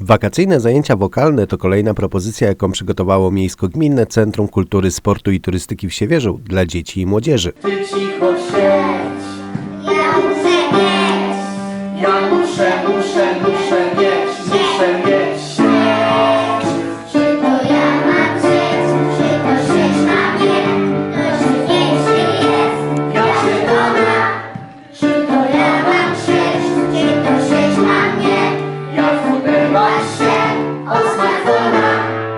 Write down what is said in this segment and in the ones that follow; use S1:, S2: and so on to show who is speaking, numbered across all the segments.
S1: Wakacyjne zajęcia wokalne to kolejna propozycja, jaką przygotowało Miejsko-Gminne Centrum Kultury, Sportu i Turystyki w Siewierzu dla dzieci i młodzieży.
S2: Ty cicho siedź,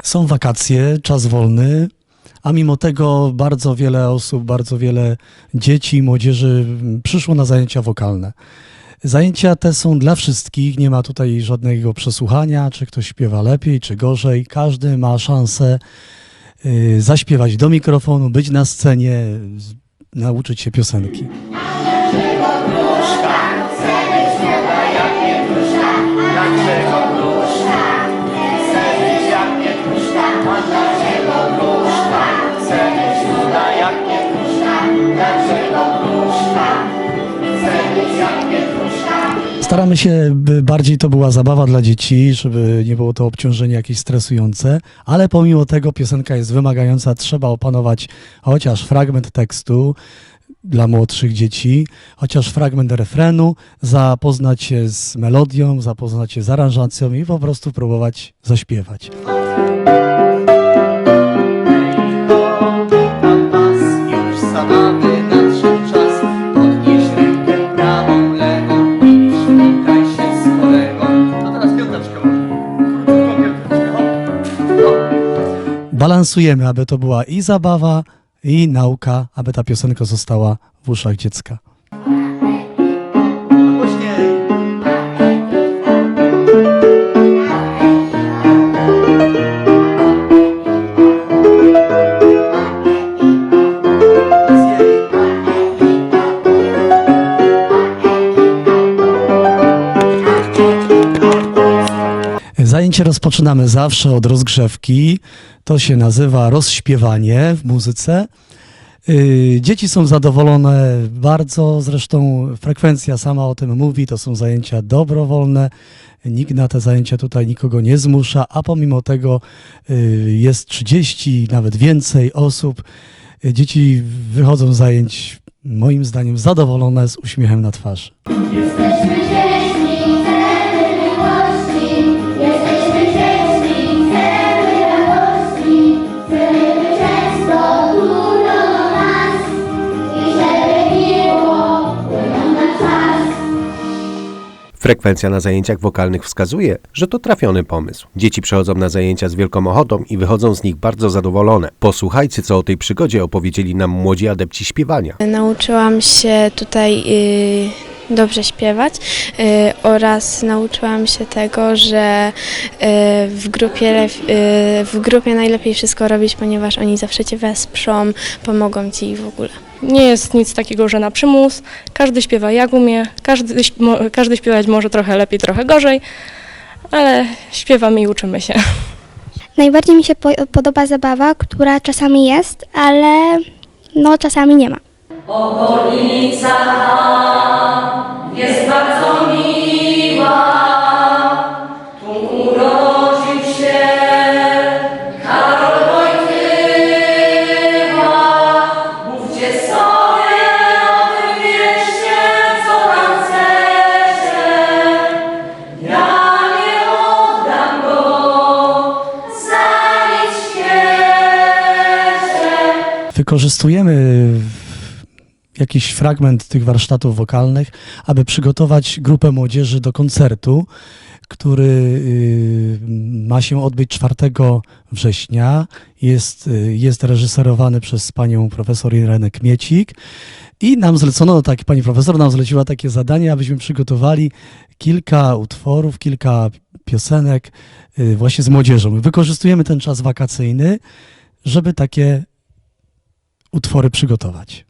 S3: Są wakacje, czas wolny, a mimo tego bardzo wiele osób, bardzo wiele dzieci i młodzieży przyszło na zajęcia wokalne. Zajęcia te są dla wszystkich, nie ma tutaj żadnego przesłuchania, czy ktoś śpiewa lepiej, czy gorzej. Każdy ma szansę y, zaśpiewać do mikrofonu, być na scenie, nauczyć się piosenki. Staramy się, by bardziej to była zabawa dla dzieci, żeby nie było to obciążenie jakieś stresujące, ale pomimo tego piosenka jest wymagająca, trzeba opanować chociaż fragment tekstu dla młodszych dzieci, chociaż fragment refrenu, zapoznać się z melodią, zapoznać się z aranżacją i po prostu próbować zaśpiewać.
S2: Was, już
S3: Balansujemy, aby to była i zabawa, i nauka, aby ta piosenka została w uszach dziecka. Rozpoczynamy zawsze od rozgrzewki. To się nazywa rozśpiewanie w muzyce. Yy, Dzieci są zadowolone bardzo, zresztą frekwencja sama o tym mówi, to są zajęcia dobrowolne. Nikt na te zajęcia tutaj nikogo nie zmusza, a pomimo tego yy, jest 30, nawet więcej osób. Yy, Dzieci wychodzą z zajęć, moim zdaniem, zadowolone z uśmiechem na twarzy.
S4: jesteśmy
S1: Frekwencja na zajęciach wokalnych wskazuje, że to trafiony pomysł. Dzieci przychodzą na zajęcia z wielką ochotą i wychodzą z nich bardzo zadowolone. Posłuchajcie, co o tej przygodzie opowiedzieli nam młodzi adepci śpiewania.
S5: Nauczyłam się tutaj y, dobrze śpiewać y, oraz nauczyłam się tego, że y, w, grupie, y, w grupie najlepiej wszystko robić, ponieważ oni zawsze cię wesprą, pomogą ci w ogóle.
S6: Nie jest nic takiego, że na przymus. Każdy śpiewa jak umie, każdy, każdy śpiewać może trochę lepiej, trochę gorzej, ale śpiewamy i uczymy się.
S7: Najbardziej mi się po- podoba zabawa, która czasami jest, ale no czasami nie ma.
S8: Okolica ta jest bardzo miła. Tu urodził się Karol Wojtyła. Mówcie sobie o tym mieście, co tam chcecie. Ja nie oddam go za nic świecie.
S3: Wykorzystujemy jakiś fragment tych warsztatów wokalnych, aby przygotować grupę młodzieży do koncertu, który y, ma się odbyć 4 września. Jest, y, jest reżyserowany przez panią profesor Irenę Kmiecik. I nam zlecono, tak, pani profesor nam zleciła takie zadanie, abyśmy przygotowali kilka utworów, kilka piosenek y, właśnie z młodzieżą. Wykorzystujemy ten czas wakacyjny, żeby takie utwory przygotować.